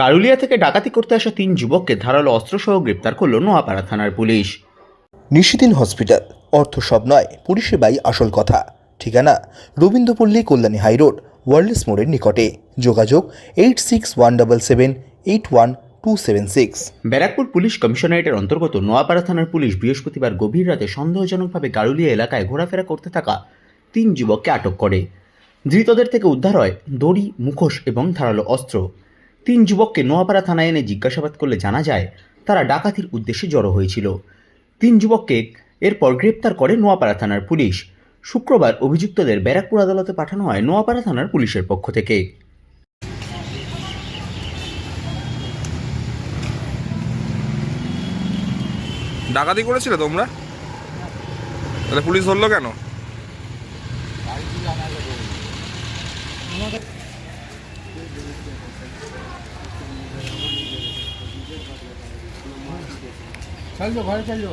গারুলিয়া থেকে ডাকাতি করতে আসা তিন যুবককে ধারালো অস্ত্রসহ গ্রেপ্তার করল নোয়াপাড়া থানার পুলিশ। নিশিদিন হসপিটাল অর্থ সব নয় পরিষেবাই আসল কথা। ঠিকানা রবীন্দ্রপল্লী কল্যাণী হাইরোড ওয়ার্ল্ডস মোড়ের নিকটে। যোগাযোগ eight six one double seven eight one two seven six. Barrackpore police কমিশনারেটের অন্তর্গত নোয়াপাড়া থানার পুলিশ বৃহস্পতিবার গভীর রাতে সন্দেহজনকভাবে গারুলিয়া এলাকায় ঘোরাফেরা করতে থাকা তিন যুবককে আটক করে। ধৃতদের থেকে উদ্ধার হয় দড়ি মুখোশ এবং ধারালো অস্ত্র। তিন যুবককে নোয়াপাড়া থানায় এনে জিজ্ঞাসাবাদ করলে জানা যায়, তারা ডাকাতির উদ্দেশ্যে জড়ো হয়েছিল। তিন যুবককে এরপর গ্রেপ্তার করে নোয়াপাড়া থানার পুলিশ। শুক্রবার অভিযুক্তদের ব্যারাকপুর আদালতে পাঠানো হয় নোয়াপাড়া থানার পুলিশের পক্ষ থেকে। ডাকাতি করেছিলে তোমরা? তাহলে পুলিশ ধরলো কেন? চলছো ঘরে চলছো